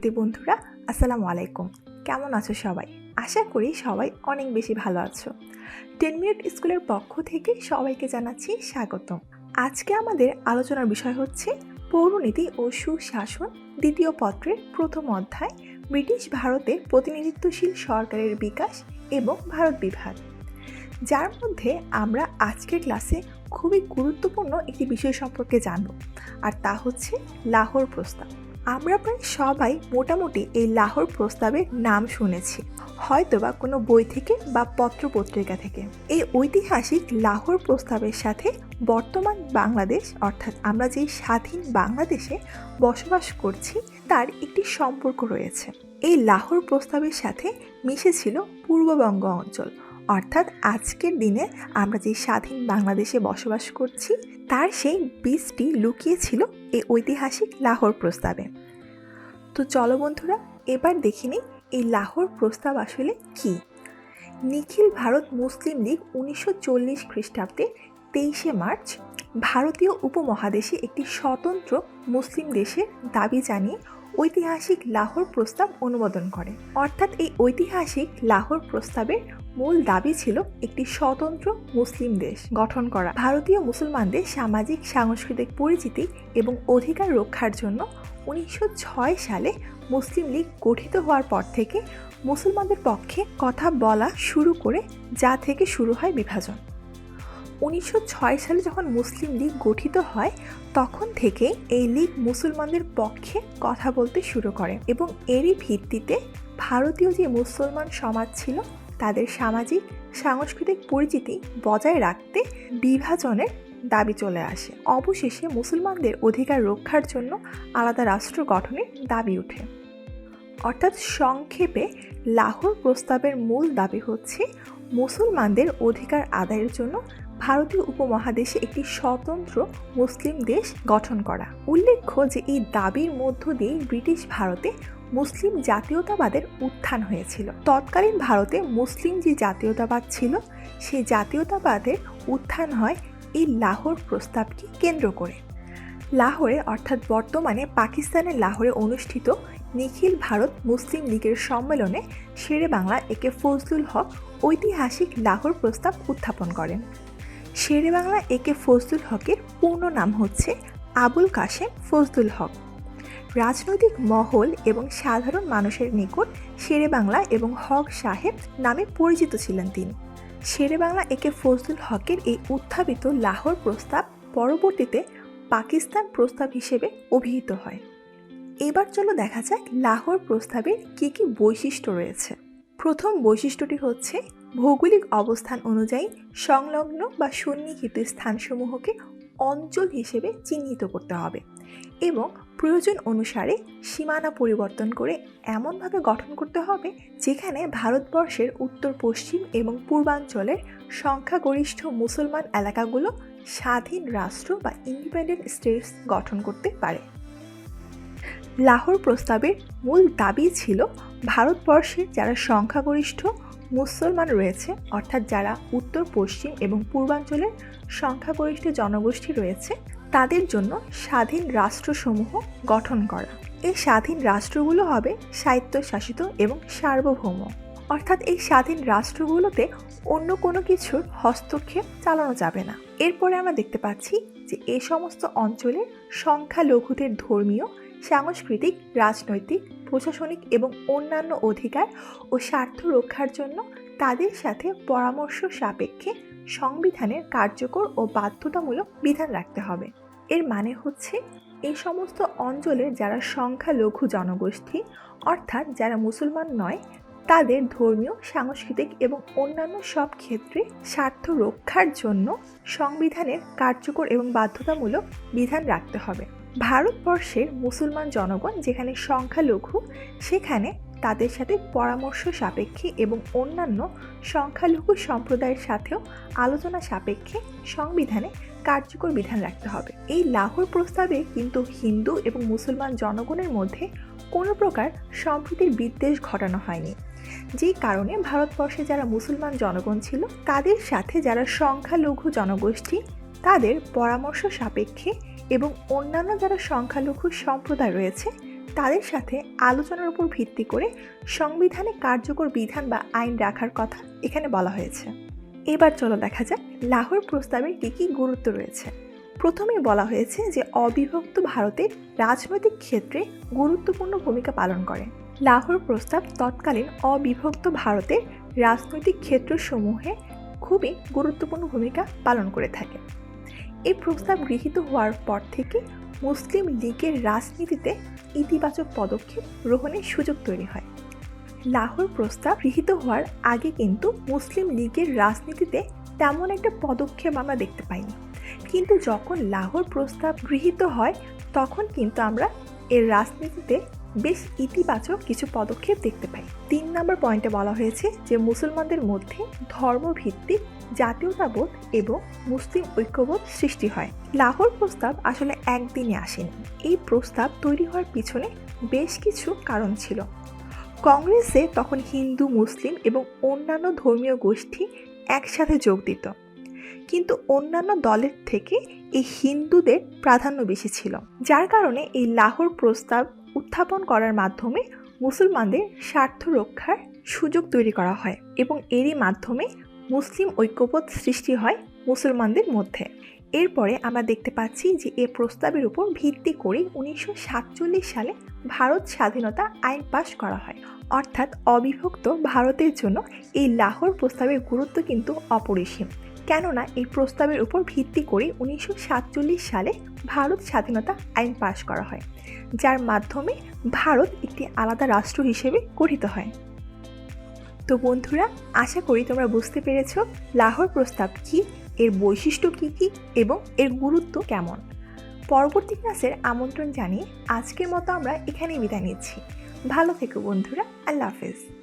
শিক্ষার্থী বন্ধুরা, আসসালামু আলাইকুম। কেমন আছো সবাই? আশা করি সবাই অনেক বেশি ভালো আছো। টেন মিনিট স্কুলের পক্ষ থেকে সবাইকে জানাচ্ছি স্বাগতম। আজকে আমাদের আলোচনার বিষয় হচ্ছে পৌরনীতি ও সুশাসন দ্বিতীয় পত্রের প্রথম অধ্যায়, ব্রিটিশ ভারতে প্রতিনিধিত্বশীল সরকারের বিকাশ এবং ভারত বিভাগ। যার মধ্যে আমরা আজকের ক্লাসে খুবই গুরুত্বপূর্ণ একটি বিষয় সম্পর্কে জানব, আর তা হচ্ছে লাহোর প্রস্তাব। আমরা প্রায় সবাই মোটামুটি এই লাহোর প্রস্তাবের নাম শুনেছি, হয়তোবা কোনো বই থেকে বা পত্র পত্রিকা থেকে। এই ঐতিহাসিক লাহোর প্রস্তাবের সাথে বর্তমান বাংলাদেশ, অর্থাৎ আমরা যেই স্বাধীন বাংলাদেশে বসবাস করছি, তার একটি সম্পর্ক রয়েছে। এই লাহোর প্রস্তাবের সাথে মিশেছিল পূর্ববঙ্গ অঞ্চল অর্থাৎ আজকের দিনে আমরা যে স্বাধীন বাংলাদেশে বসবাস করছি, তার সেই বীজটি লুকিয়েছিল এই ঐতিহাসিক লাহোর প্রস্তাবে। তো চলো বন্ধুরা, এবার দেখিনি এই লাহোর প্রস্তাব আসলে কি? নিখিল ভারত মুসলিম লীগ উনিশশো চল্লিশ খ্রিস্টাব্দে তেইশে মার্চ ভারতীয় উপমহাদেশে একটি স্বতন্ত্র মুসলিম দেশের দাবি জানিয়ে ঐতিহাসিক লাহোর প্রস্তাব অনুমোদন করে। অর্থাৎ এই ঐতিহাসিক লাহোর প্রস্তাবের মূল দাবি ছিল একটি স্বতন্ত্র মুসলিম দেশ গঠন করা। ভারতীয় মুসলমানদের সামাজিক, সাংস্কৃতিক পরিচিতি এবং অধিকার রক্ষার জন্য উনিশশো ছয় সালে মুসলিম লীগ গঠিত হওয়ার পর থেকে মুসলমানদের পক্ষে কথা বলা শুরু করে যা থেকে শুরু হয় বিভাজন। উনিশশো ছয় সালে যখন মুসলিম লীগ গঠিত হয়, তখন থেকে এই লীগ মুসলমানদের পক্ষে কথা বলতে শুরু করে এবং এরই ভিত্তিতে ভারতীয় যে মুসলমান সমাজ ছিল, তাদের সামাজিক, সাংস্কৃতিক পরিচিতি বজায় রাখতে বিভাজনের দাবি চলে আসে। অবশেষে মুসলমানদের অধিকার রক্ষার জন্য আলাদা রাষ্ট্র গঠনের দাবি ওঠে। অর্থাৎ সংক্ষেপে, লাহোর প্রস্তাবের মূল দাবি হচ্ছে, মুসলমানদের অধিকার আদায়ের জন্য ভারতীয় উপমহাদেশে একটি স্বতন্ত্র মুসলিম দেশ গঠন করা। উল্লেখ্য যে, এই দাবির মধ্য দিয়ে ব্রিটিশ ভারতে মুসলিম জাতীয়তাবাদের উত্থান হয়েছিল। তৎকালীন ভারতে মুসলিম যে জাতীয়তাবাদ ছিল সেই জাতীয়তাবাদের উত্থান হয় এই লাহোর প্রস্তাবকে কেন্দ্র করে। লাহোরে, অর্থাৎ বর্তমানে পাকিস্তানের লাহোরে অনুষ্ঠিত নিখিল ভারত মুসলিম লীগের সম্মেলনে শেরে বাংলা একে ফজলুল হক ঐতিহাসিক লাহোর প্রস্তাব উত্থাপন করেন। শেরে বাংলা একে ফজলুল হকের পূর্ণ নাম হচ্ছে আবুল কাশেম ফজলুল হক। রাজনৈতিক মহল এবং সাধারণ মানুষের নিকট শেরে বাংলা এবং হক সাহেব নামে পরিচিত ছিলেন তিনি। শেরে বাংলা একে ফজলুল হকের এই উত্থাপিত লাহোর প্রস্তাব পরবর্তীতে পাকিস্তান প্রস্তাব হিসেবে অভিহিত হয়। এবার চলো দেখা যাক লাহোর প্রস্তাবের কী কী বৈশিষ্ট্য রয়েছে। প্রথম বৈশিষ্ট্যটি হচ্ছে ভৌগোলিক অবস্থান অনুযায়ী সংলগ্ন বা সন্নিহিত স্থানসমূহকে অঞ্চল হিসেবে চিহ্নিত করতে হবে এবং প্রয়োজন অনুসারে সীমানা পরিবর্তন করে এমনভাবে গঠন করতে হবে যেখানে ভারতবর্ষের উত্তর, পশ্চিম এবং পূর্বাঞ্চলের সংখ্যাগরিষ্ঠ মুসলমান এলাকাগুলো স্বাধীন রাষ্ট্র বা ইন্ডিপেন্ডেন্ট স্টেটস গঠন করতে পারে। লাহোর প্রস্তাবের মূল দাবি ছিল ভারতবর্ষের যারা সংখ্যাগরিষ্ঠ মুসলমান রয়েছে, অর্থাৎ যারা উত্তর, পশ্চিম এবং পূর্বাঞ্চলের সংখ্যাগরিষ্ঠ জনগোষ্ঠী রয়েছে, তাদের জন্য স্বাধীন রাষ্ট্রসমূহ গঠন করা। এই স্বাধীন রাষ্ট্রগুলো হবে স্বায়ত্তশাসিত এবং সার্বভৌম। অর্থাৎ এই স্বাধীন রাষ্ট্রগুলোতে অন্য কোনো কিছুর হস্তক্ষেপ চালানো যাবে না। এরপরে আমরা দেখতে পাচ্ছি যে এই সমস্ত অঞ্চলের সংখ্যালঘুদের ধর্মীয়, সাংস্কৃতিক, রাজনৈতিক প্রশাসনিক এবং অন্যান্য অধিকার ও স্বার্থ রক্ষার জন্য তাদের সাথে পরামর্শ সাপেক্ষে সংবিধানের কার্যকর ও বাধ্যতামূলক বিধান রাখতে হবে। এর মানে হচ্ছে, এই সমস্ত অঞ্চলের যারা সংখ্যালঘু জনগোষ্ঠী, অর্থাৎ যারা মুসলমান নয়, তাদের ধর্মীয়, সাংস্কৃতিক এবং অন্যান্য সব ক্ষেত্রে স্বার্থ রক্ষার জন্য সংবিধানের কার্যকর এবং বাধ্যতামূলক বিধান রাখতে হবে। ভারতবর্ষের মুসলমান জনগণ যেখানে সংখ্যালঘু, সেখানে তাদের সাথে পরামর্শ সাপেক্ষে এবং অন্যান্য সংখ্যালঘু সম্প্রদায়ের সাথেও আলোচনা সাপেক্ষে সংবিধানে কার্যকর বিধান রাখতে হবে। এই লাহোর প্রস্তাবে কিন্তু হিন্দু এবং মুসলমান জনগণের মধ্যে কোনো প্রকার সম্প্রীতির বিদ্বেষ ঘটানো হয়নি। যেই কারণে ভারতবর্ষে যারা মুসলমান জনগণ ছিল, তাদের সাথে যারা সংখ্যালঘু জনগোষ্ঠী তাদের পরামর্শ সাপেক্ষে এবং অন্যান্য যারা সংখ্যালঘু সম্প্রদায় রয়েছে, তাদের সাথে আলোচনার উপর ভিত্তি করে সংবিধানে কার্যকর বিধান বা আইন রাখার কথা এখানে বলা হয়েছে। এবার চলো দেখা যাক লাহোর প্রস্তাবের কী কী গুরুত্ব রয়েছে। প্রথমেই বলা হয়েছে যে অবিভক্ত ভারতের রাজনৈতিক ক্ষেত্রে গুরুত্বপূর্ণ ভূমিকা পালন করে। লাহোর প্রস্তাব তৎকালীন অবিভক্ত ভারতের রাজনৈতিক ক্ষেত্রসমূহে খুবই গুরুত্বপূর্ণ ভূমিকা পালন করে থাকে। এই প্রস্তাব গৃহীত হওয়ার পর থেকে মুসলিম লীগের রাজনীতিতে ইতিবাচক পদক্ষেপ গ্রহণের সুযোগ তৈরি হয়। লাহোর প্রস্তাব গৃহীত হওয়ার আগে কিন্তু মুসলিম লীগের রাজনীতিতে তেমন একটা পদক্ষেপ আমরা দেখতে পাইনি। কিন্তু যখন লাহোর প্রস্তাব গৃহীত হয়, তখন কিন্তু আমরা এর রাজনীতিতে বেশ ইতিবাচক কিছু পদক্ষেপ দেখতে পাই। তিন নম্বর পয়েন্টে বলা হয়েছে যে, মুসলমানদের মধ্যে ধর্মভিত্তিক জাতীয়তাবোধ এবং মুসলিম ঐক্যবোধ সৃষ্টি হয়। লাহোর প্রস্তাব আসলে একদিনে আসেনি। এই প্রস্তাব তৈরি হওয়ার পিছনে বেশ কিছু কারণ ছিল। কংগ্রেসে তখন হিন্দু, মুসলিম এবং অন্যান্য ধর্মীয় গোষ্ঠী একসাথে যোগ দিত। কিন্তু অন্যান্য দলের থেকে এই হিন্দুদের প্রাধান্য বেশি ছিল। যার কারণে এই লাহোর প্রস্তাব উত্থাপন করার মাধ্যমে মুসলমানদের স্বার্থ রক্ষার সুযোগ তৈরি করা হয় এবং এরই মাধ্যমে মুসলিম ঐক্যবোধ সৃষ্টি হয় মুসলমানদের মধ্যে। এরপরে আমরা দেখতে পাচ্ছি যে এ প্রস্তাবের উপর ভিত্তি করে উনিশশো সাতচল্লিশ সালে ভারত স্বাধীনতা আইন পাশ করা হয়। অর্থাৎ অবিভক্ত ভারতের জন্য এই লাহোর প্রস্তাবের গুরুত্ব কিন্তু অপরিসীম। কেননা এই প্রস্তাবের উপর ভিত্তি করে উনিশশো সাতচল্লিশ সালে ভারত স্বাধীনতা আইন পাশ করা হয়, যার মাধ্যমে ভারত একটি আলাদা রাষ্ট্র হিসেবে গঠিত হয়। তো বন্ধুরা, আশা করি তোমরা বুঝতে পেরেছ লাহোর প্রস্তাব কি, এর বৈশিষ্ট্য কি কি এবং এর গুরুত্ব কেমন। পরবর্তী ক্লাসের আমন্ত্রণ জানিয়ে আজকের মতো আমরা এখানেই বিদায় নিচ্ছি। ভালো থেকো বন্ধুরা, আল্লাহ হাফেজ।